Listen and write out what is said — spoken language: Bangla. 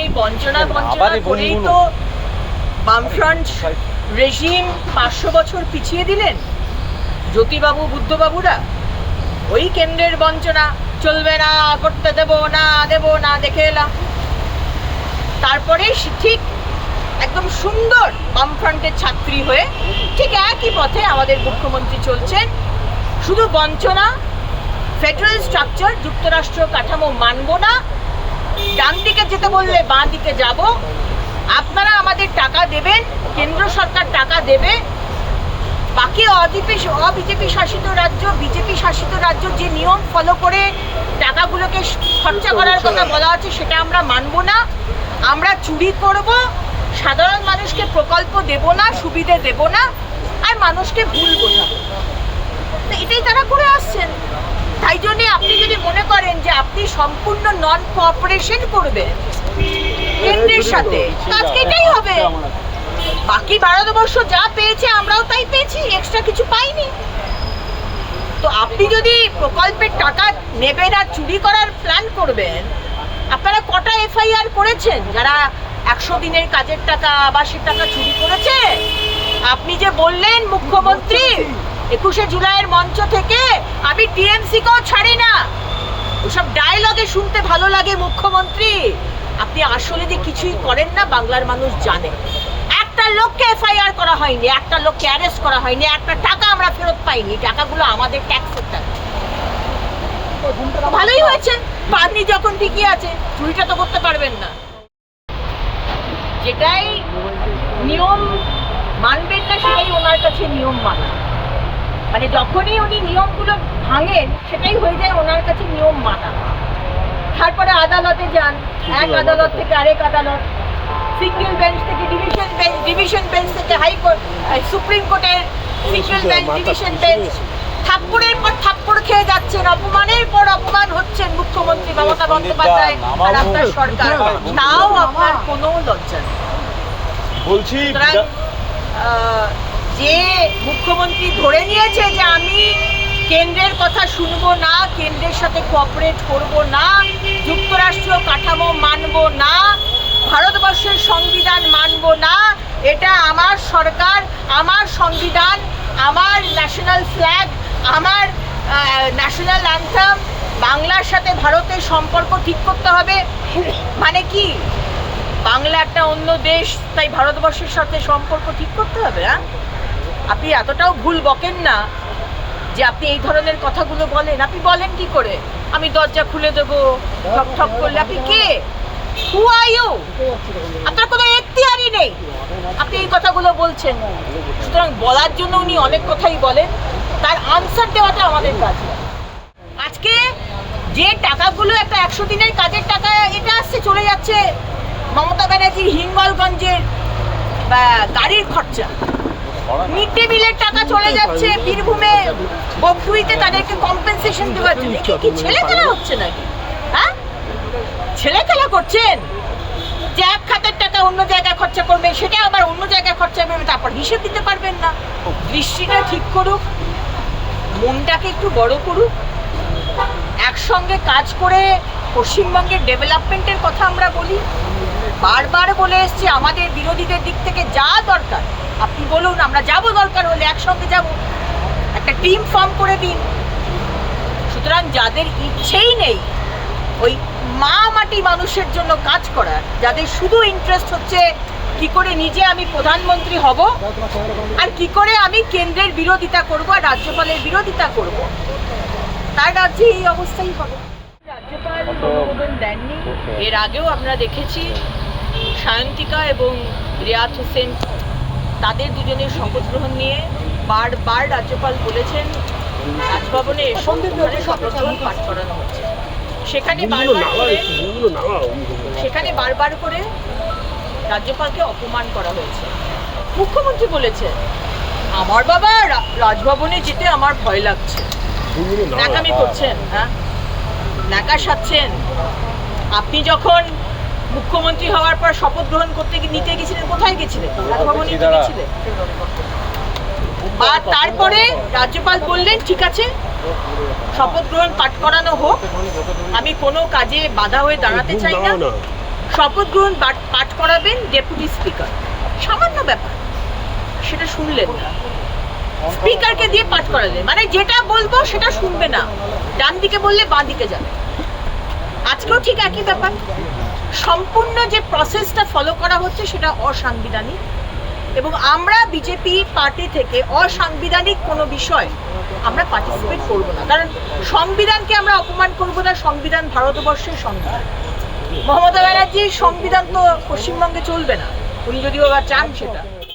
এই বঞ্চনা বঞ্চনা করেই তো বামফ্রন্ট রেজিম পাঁচশো বছর পিছিয়ে দিলেন। জ্যোতিবাবু বুদ্ধবাবুরা ওই কেন্দ্রের বঞ্চনা চলবে না করতে দেব না দেব না দেখে এলাম। তারপরে ঠিক একদম সুন্দর বামফ্রন্টের ছাত্রী হয়ে ঠিক একই পথে আমাদের মুখ্যমন্ত্রী চলছেন। শুধু বঞ্চনা ফেডারেল স্ট্রাকচার যুক্তরাষ্ট্র কাঠামো মানব না ডান দিকে যেতে বললে বাঁ দিকে যাব। আপনারা আমাদের টাকা দেবেন কেন্দ্র সরকার টাকা দেবে। বাকি অবিপি অবিজেপি শাসিত রাজ্য বিজেপি শাসিত রাজ্য যে নিয়ম ফলো করে টাকাগুলোকে খরচা করার কথা বলা আছে সেটা আমরা মানব না। আমরা চুরি করব সাধারণ মানুষকে প্রকল্প দেব না সুবিধে দেব না আর মানুষকে ভুল বোঝাবো। তো এটাই তারা করে আসছেন। তাই জন্যে আপনি যদি মনে করেন যে আপনি সম্পূর্ণ নন কোঅপারেশন করবেন কেন্দ্রের সাথে আজকে এটাই হবে। বাকি ভারতবর্ষ যা পেয়েছে আমরাও তাই পেয়েছি এক্সট্রা কিছু পাইনি। তো আপনি যদি প্রকল্পের টাকা নেবেন আর চুরি করার প্ল্যান করবেন আপনারা কটা এফআইআর করেছেন? যারা একশো দিনের কাজের টাকা আবাসের টাকা চুরি করেছে? আপনি যে বললেন মুখ্যমন্ত্রী একুশে জুলাইয়ের মঞ্চ থেকে আমি টিএমসিকেও ছাড়ি না। ওসব ডায়লগে শুনতে ভালো লাগে মুখ্যমন্ত্রী। আপনি আসলে যে কিছুই করেন না, বাংলার মানুষ জানে। একটা লোককে এফআইআর করা হয়নি, একটা লোককে অ্যারেস্ট করা হয়নি, একটা টাকা আমরা ফেরত পাইনি, টাকাগুলো আমাদের ট্যাক্সের টাকা। ভালোই হয়েছে, পাননি যখন ঠিকই আছে, চুরিটা তো করতে পারবেন না। যেটাই নিয়ম মানবেন না, সেটাই ওনার কাছে নিয়ম মানা। মানে যখনই উনি নিয়মগুলো ভাঙেন সেটাই হয়ে যায় ওনার কাছে নিয়ম মানা। তারপরে আদালতে যান এক আদালত থেকে আরেক আদালত সিঙ্গেল বেঞ্চ থেকে ডিভিশন বেঞ্চ ডিভিশন বেঞ্চ থেকে হাইকোর্ট সুপ্রিম কোর্টের সিঙ্গেল বেঞ্চ ডিভিশন বেঞ্চ। থাপ্পড়ের পর থাপ্পড় খেয়ে যাচ্ছেন অপমানের পর অপমান হচ্ছেন মুখ্যমন্ত্রী মমতা বন্দ্যোপাধ্যায় আর আপনার সরকার। তাও আপনার কোনো লজ্জা নেই। বলছি আহ, যে মুখ্যমন্ত্রী ধরে নিয়েছে যে আমি কেন্দ্রের কথা শুনব না, কেন্দ্রের সাথে কোঅপারেট করব না যুক্তরাষ্ট্রীয় কাঠামো মানব না, ভারতবর্ষের সংবিধান মানব না, এটা আমার সরকার, আমার সংবিধান, আমার ন্যাশনাল ফ্ল্যাগ আমার ন্যাশনাল অ্যান্থাম বাংলার সাথে ভারতের সম্পর্ক ঠিক করতে হবে। মানে কি? বাংলা একটা অন্য দেশ, তাই ভারতবর্ষের সাথে সম্পর্ক ঠিক করতে হবে হ্যাঁ? আপনি এতটাও ভুল বকেন না যে আপনি এই ধরনের কথাগুলো বলেন। আপনি বলেন কি করে? আমি দরজা খুলে দেবো, ঠক ঠক করলে। আপনি কে? হু আর ইউ আপনার কোনো এখতিয়ারই নেই। আপনি এই কথাগুলো বলছেন। সুতরাং বলার জন্য উনি অনেক কথাই বলেন। তার আনসার দেওয়াটা আমাদের কাজ। আজকে যে টাকাগুলো একটা একশো দিনের কাজের টাকা, এটা আসছে, চলে যাচ্ছে মমতা ব্যানার্জির হিঙ্গলগঞ্জের গাড়ির খরচা। মিড ডে মিলের টাকা চলে যাচ্ছে বীরভূমে বকরুইতে তাদেরকে কম্পেনসেশন দেওয়ার জন্য কি কি ছেলে খেলা হচ্ছে নাকি? হ্যাঁ? ছেলে খেলা করছেন? যে এক খাতের টাকা অন্য জায়গায় খরচা করবে সেটা আবার অন্য জায়গায় খরচা করবে তারপর হিসেব দিতে পারবেন না। দৃষ্টিটা ঠিক করুক মনটাকে একটু বড় করুক। একসঙ্গে কাজ করে পশ্চিমবঙ্গের ডেভেলপমেন্টের কথা আমরা বলি। বারবার বলে এসছি আমাদের বিরোধীদের দিক থেকে যা দরকার আপনি বলুন আমরা যাব দরকার হলে একসঙ্গে যাব। একটা টিম ফর্ম করে দিন। সুতরাং যাদের ইচ্ছেই নেই ওই মা মাটি মানুষের জন্য কাজ করার যাদের শুধু ইন্টারেস্ট হচ্ছে কি করে নিজে আমি প্রধানমন্ত্রী হব আর কি করে আমি কেন্দ্রের বিরোধিতা করব আর রাজ্যপালের বিরোধিতা করব। তার রাজ্যে এই অবস্থাই হবে। রাজ্যপাল অনুমোদন দেননি। এর আগেও আমরা দেখেছি সায়ন্তিকা এবং রিয়াজ হোসেন তাদের দুজনের শপথ গ্রহণ নিয়ে বারবার রাজ্যপাল বলেছেন রাজভবনে এসব শপথ গ্রহণ পাঠ করানো হচ্ছে। সেখানে বারবার করে সেখানে বারবার করে রাজ্যপালকে অপমান করা হয়েছে। মুখ্যমন্ত্রী বলেছে আমার বাবা রাজভবনে যেতে আমার ভয় লাগছে। ন্যাকামি করছেন হ্যাঁ? ন্যাকা সাচ্ছেন আপনি যখন মুখ্যমন্ত্রী হওয়ার পর শপথ গ্রহণ করতে নিতে গেছিলেন কোথায় গেছিলেন বা তারপরে রাজ্যপাল বললেন ঠিক আছে শপথ গ্রহণ পাঠ করানো হোক। আমি কোনো কাজে বাধা হয়ে দাঁড়াতে চাই না। শপথ গ্রহণ পাঠ- পাঠ করাবেন ডেপুটি স্পিকার। সামান্য ব্যাপার। সেটা শুনলেন না। স্পিকারকে দিয়ে পাঠ করালেন। মানে যেটা বলব সেটা শুনবে না। ডান দিকে বললে বাঁ দিকে যাবে। আজকেও ঠিক একই ব্যাপার। সম্পূর্ণ যে প্রসেসটা ফলো করা হচ্ছে সেটা অসাংবিধানিক। এবং আমরা বিজেপি পার্টি থেকে অসাংবিধানিক কোনো বিষয় আমরা পার্টিসিপেট করব না। কারণ সংবিধানকে আমরা অপমান করব না, সংবিধান ভারতবর্ষের সংবিধান। মমতা ব্যানার্জির সংবিধান তো পশ্চিমবঙ্গে চলবে না। উনি যদিও বা চান সেটা।